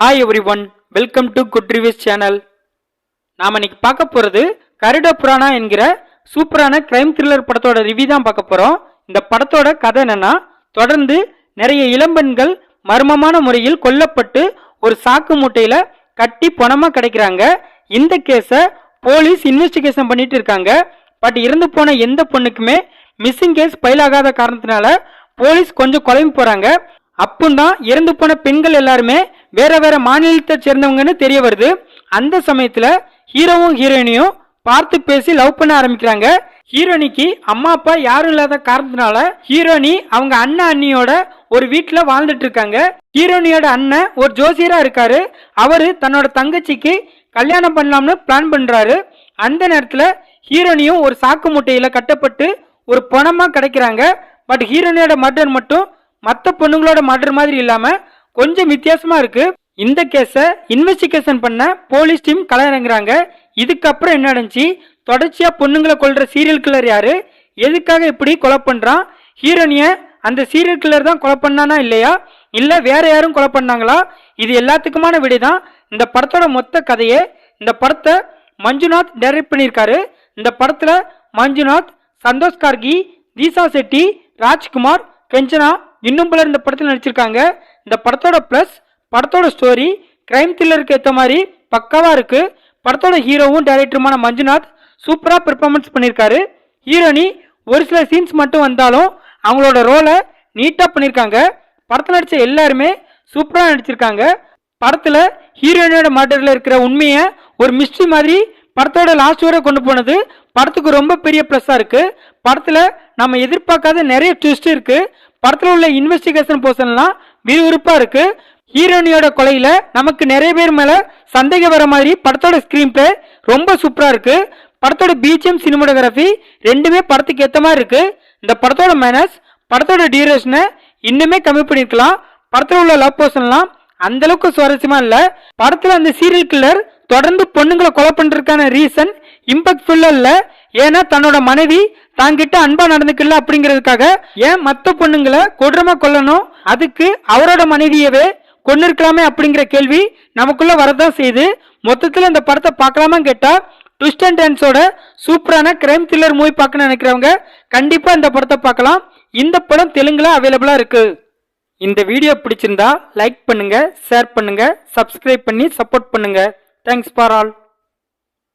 Hi everyone welcome to good reviews channel நாம் இன்னைக்கு பார்க்க போகிறது கருட புராணா என்கிற சூப்பரான கிரைம் த்ரில்லர் படத்தோட ரிவ்யூ தான் பார்க்க போகிறோம் இந்த படத்தோட கதை என்னன்னா தொடர்ந்து நிறைய இளம்பெண்கள் மர்மமான முறையில் கொல்லப்பட்டு ஒரு சாக்கு மூட்டையில் கட்டி பணமாக கிடைக்கிறாங்க. இந்த கேஸை போலீஸ் இன்வெஸ்டிகேஷன் பண்ணிட்டு இருக்காங்க. பட் இறந்து போன எந்த பொண்ணுக்குமே மிஸ்ஸிங் கேஸ் ஃபைல் ஆகாத காரணத்தினால போலீஸ் கொஞ்சம் குழம்பு போறாங்க. அப்பந்தான் இறந்து போன பெண்கள் எல்லாருமே வேற வேற மாநிலத்தை சேர்ந்தவங்கன்னு தெரிய வருது. அந்த சமயத்துல ஹீரோவும் ஹீரோயினியும் பார்த்து பேசி லவ் பண்ண ஆரம்பிக்கிறாங்க. ஹீரோனிக்கு அம்மா அப்பா யாரும் இல்லாத காரணத்தினால ஹீரோனி அவங்க அண்ணன் அண்ணியோட ஒரு வீட்டுல வாழ்ந்துட்டு இருக்காங்க. ஹீரோனியோட அண்ணன் ஒரு ஜோசியரா இருக்காரு. அவரு தன்னோட தங்கச்சிக்கு கல்யாணம் பண்ணலாம்னு பிளான் பண்றாரு. அந்த நேரத்துல ஹீரோனியும் ஒரு சாக்கு மூட்டையில கட்டப்பட்டு ஒரு பணமா கிடைக்கிறாங்க. பட் ஹீரோனியோட மர்டர் மட்டும் மற்ற பொண்ணுங்களோட மர்டர் மாதிரி இல்லாமல் கொஞ்சம் வித்தியாசமா இருக்கு. இந்த கேஸை இன்வெஸ்டிகேஷன் பண்ண போலீஸ் டீம் களமிறங்குறாங்க இதுக்கப்புறம் என்ன நடந்துச்சு? தொடர்ச்சியா பொண்ணுங்களை கொள்ற சீரியல் கில்லர் யாரு? எதுக்காக இப்படி கொலை பண்றான்? ஹீரோனிய அந்த சீரியல் கில்லர் தான் கொலை பண்ணானா இல்லையா? இல்ல வேற யாரும் கொலை பண்ணாங்களா? இது எல்லாத்துக்குமான விடை தான் இந்த படத்தோட மொத்த கதையே இந்த படத்தை மஞ்சுநாத் டைரக்ட் பண்ணியிருக்காரு. இந்த படத்துல மஞ்சுநாத் சந்தோஷ் கார்கி தீசா செட்டி ராஜ்குமார் கெஞ்சனா இன்னும் பலர் இந்த படத்தில் நடிச்சிருக்காங்க. இந்த படத்தோட ப்ளஸ் படத்தோட ஸ்டோரி கிரைம் த்ரில்லருக்கு ஏற்ற மாதிரி பக்காவாக இருக்குது படத்தோட ஹீரோவும் டைரக்டருமான மஞ்சுநாத் சூப்பராக பெர்ஃபார்மன்ஸ் பண்ணியிருக்காரு ஹீரோனி ஒரு சில சீன்ஸ் மட்டும் வந்தாலும் அவங்களோட ரோலை நீட்டாக பண்ணியிருக்காங்க படத்தில் நடித்த எல்லாருமே சூப்பராக நடிச்சிருக்காங்க. படத்தில் ஹீரோயினோட மர்டரில் இருக்கிற உண்மையை ஒரு மிஸ்ட்ரி மாதிரி படத்தோட லாஸ்ட் வரை கொண்டு போனது படத்துக்கு ரொம்ப பெரிய ப்ளஸ்ஸாக இருக்குது படத்தில் நம்ம எதிர்பார்க்காத நிறைய ட்விஸ்ட் இருக்குது படத்தில் உள்ள இன்வெஸ்டிகேஷன் போர்ஷன்லாம் விறுவிறுப்பாக இருக்கு. ஹீரோனியோட கொலையில நமக்கு நிறைய பேர் மேல சந்தேகம் வர மாதிரி படத்தோட ஸ்கிரீன் பிளே ரொம்ப சூப்பரா இருக்கு. படத்தோட பிஜிஎம் சினிமோட்டோகிராஃபி ரெண்டுமே படத்துக்கு ஏத்த மாதிரி இருக்கு. இந்த படத்தோட மேனஸ் படத்தோட டியூரேஷனை இன்னுமே கம்மி பண்ணிருக்கலாம். படத்துல உள்ள லவ் போர்ஷன்லாம் அந்த அளவுக்கு சுவாரஸ்யமா இல்ல. படத்துல அந்த சீரியல் கில்லர் தொடர்ந்து பொண்ணுங்களை கொலை பண்றதுக்கான ரீசன் இம்பாக்ட்ஃபுல்லா இல்ல. ஏன்னா தன்னோட மனைவி தாங்கிட்ட அன்பா நடந்துக்கல அப்படிங்கிறதுக்காக ஏன் மத்த பொண்ணுங்களை கொடூரமா கொல்லணும்? அதுக்கு அவரோட மனைவியவே கொண்டு இருக்கலாமே அப்படிங்கிற கேள்வி நமக்குள்ள வரதான் செய்யுது. மொத்தத்தில் இந்த படத்தை பார்க்கலாமா கேட்டா ட்விஸ்ட் அண்ட் டான்ஸோட சூப்பரான கிரைம் த்ரில்லர் மூவி பார்க்கணும்னு நினைக்கிறவங்க கண்டிப்பா இந்த படத்தை பார்க்கலாம். இந்த படம் தெலுங்குல அவைலபிளா இருக்கு. இந்த வீடியோ பிடிச்சிருந்தா லைக் பண்ணுங்க ஷேர் பண்ணுங்க சப்ஸ்கிரைப் பண்ணி சப்போர்ட் பண்ணுங்க. Thanks for all